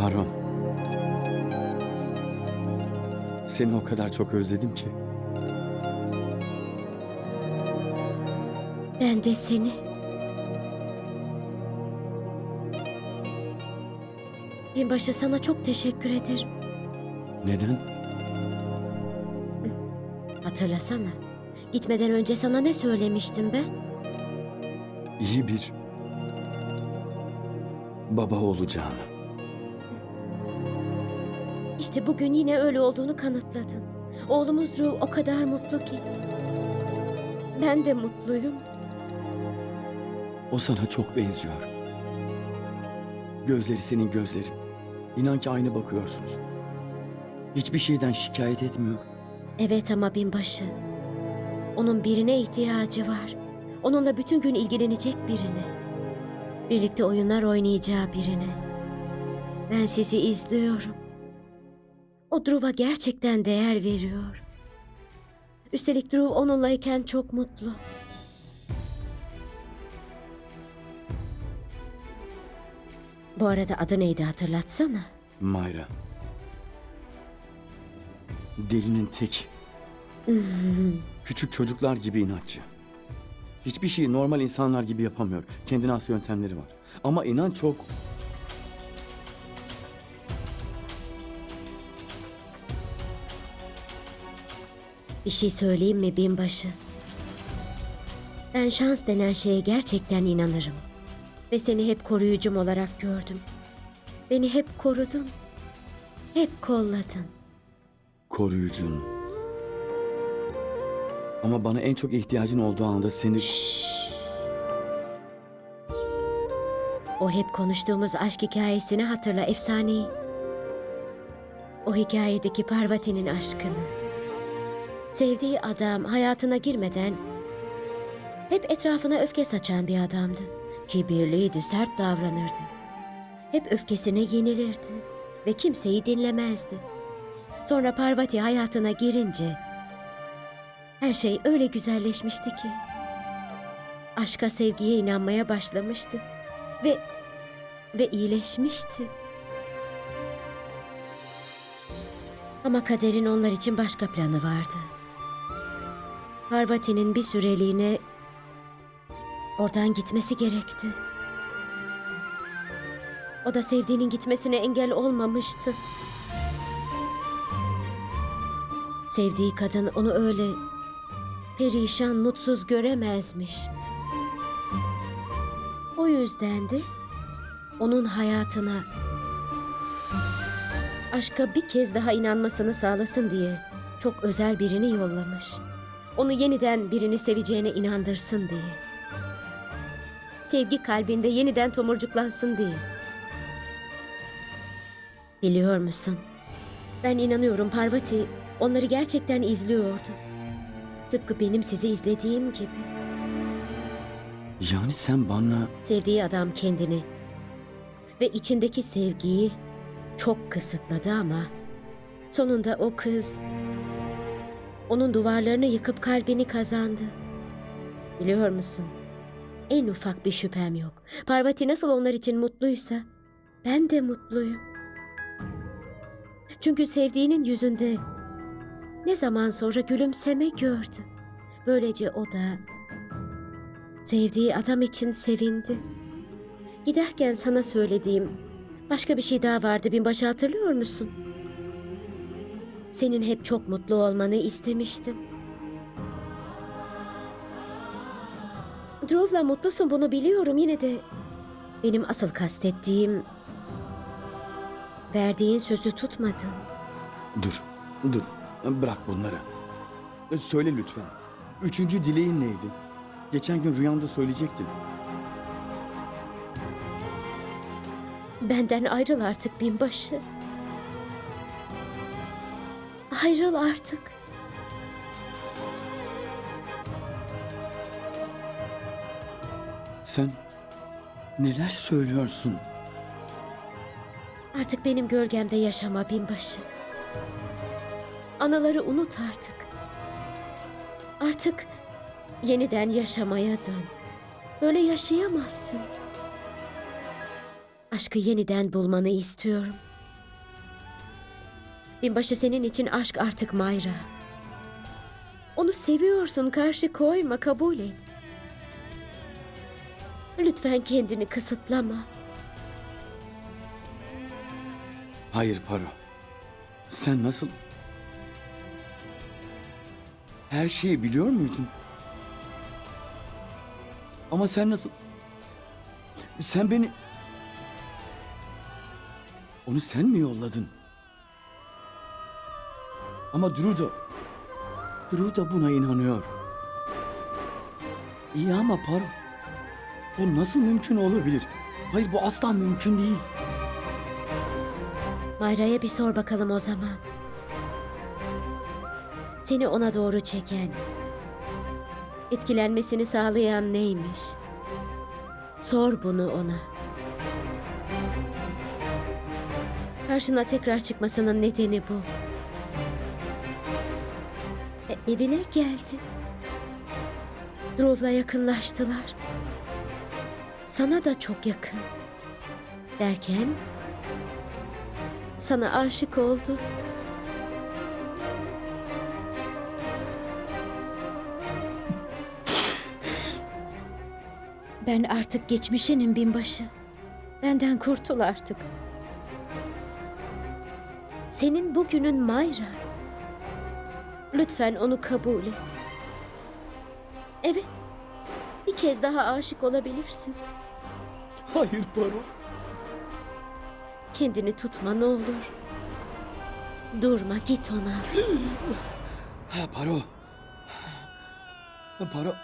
Harun. Seni o kadar çok özledim ki. Ben de seni. Binbaşı sana çok teşekkür ederim. Neden? Hatırlasana. Gitmeden önce sana ne söylemiştim ben? İyi bir baba olacağını. İşte bugün yine öyle olduğunu kanıtladın. Oğlumuz Ruh o kadar mutlu ki. Ben de mutluyum. O sana çok benziyor. Gözleri senin gözlerin. İnan ki aynı bakıyorsunuz. Hiçbir şeyden şikayet etmiyor. Evet ama binbaşı. Onun birine ihtiyacı var. Onunla bütün gün ilgilenecek birine. Birlikte oyunlar oynayacağı birine. Ben sizi izliyorum. O Drew'a gerçekten değer veriyor. Üstelik Drew onunlayken çok mutlu. Bu arada adı neydi hatırlatsana. Mayra. Delinin tek. Küçük çocuklar gibi inatçı. Hiçbir şeyi normal insanlar gibi yapamıyor. Kendine has yöntemleri var. Ama inan çok... Bir şey söyleyeyim mi binbaşı? Ben şans denen şeye gerçekten inanırım. Ve seni hep koruyucum olarak gördüm. Beni hep korudun. Hep kolladın. koruyucun. Ama bana en çok ihtiyacın olduğu anda seni... O hep konuştuğumuz aşk hikayesini hatırla efsaneyi. O hikayedeki Parvati'nin aşkını. Sevdiği adam hayatına girmeden hep etrafına öfke saçan bir adamdı. Kibirliydi, sert davranırdı. Hep öfkesine yenilirdi ve kimseyi dinlemezdi. Sonra Parvati hayatına girince her şey öyle güzelleşmişti ki. Aşka, sevgiye inanmaya başlamıştı ve ve iyileşmişti. Ama kaderin onlar için başka planı vardı. Parvati'nin bir süreliğine oradan gitmesi gerekti. O da sevdiğinin gitmesine engel olmamıştı. Sevdiği kadın onu öyle perişan, mutsuz göremezmiş. O yüzden de onun hayatına aşka bir kez daha inanmasını sağlasın diye çok özel birini yollamış. Onu yeniden birini seveceğine inandırsın diye. Sevgi kalbinde yeniden tomurcuklansın diye. Biliyor musun? Ben inanıyorum Parvati onları gerçekten izliyordu. Tıpkı benim sizi izlediğim gibi. Yani sen bana... Sevdiği adam kendini ve içindeki sevgiyi çok kısıtladı ama sonunda o kız onun duvarlarını yıkıp kalbini kazandı. Biliyor musun? En ufak bir şüphem yok. Parvati nasıl onlar için mutluysa ben de mutluyum. Çünkü sevdiğinin yüzünde ne zaman sonra gülümseme gördü. Böylece o da sevdiği adam için sevindi. Giderken sana söylediğim başka bir şey daha vardı binbaşı hatırlıyor musun? Senin hep çok mutlu olmanı istemiştim. Drew'la mutlusun bunu biliyorum yine de benim asıl kastettiğim verdiğin sözü tutmadın. Dur, dur. Bırak bunları. Söyle lütfen. Üçüncü dileğin neydi? Geçen gün rüyamda söyleyecektin. Benden ayrıl artık binbaşı. Ayrıl artık. Sen neler söylüyorsun? Artık benim gölgemde yaşama binbaşı. Anaları unut artık. Artık yeniden yaşamaya dön. Böyle yaşayamazsın. Aşkı yeniden bulmanı istiyorum. Binbaşı senin için aşk artık Mayra. Onu seviyorsun, karşı koyma, kabul et. Lütfen kendini kısıtlama. Hayır Paro. Sen nasıl... Her şeyi biliyor muydun? Ama sen nasıl... Sen beni... Onu sen mi yolladın? Ama Drew da... Drew da buna inanıyor. İyi ama Paro... Bu nasıl mümkün olabilir? Hayır bu asla mümkün değil. Mayra'ya bir sor bakalım o zaman. Seni ona doğru çeken, etkilenmesini sağlayan neymiş? Sor bunu ona. Karşına tekrar çıkmasının nedeni bu. E, evine geldi. Drew'la yakınlaştılar. Sana da çok yakın. Derken sana aşık oldu. Ben artık geçmişinin binbaşı. Benden kurtul artık. Senin bugünün Mayra. Lütfen onu kabul et. Evet. Bir kez daha aşık olabilirsin. Hayır Paro. Kendini tutma ne olur. Durma git ona. Ha Paro. Paro.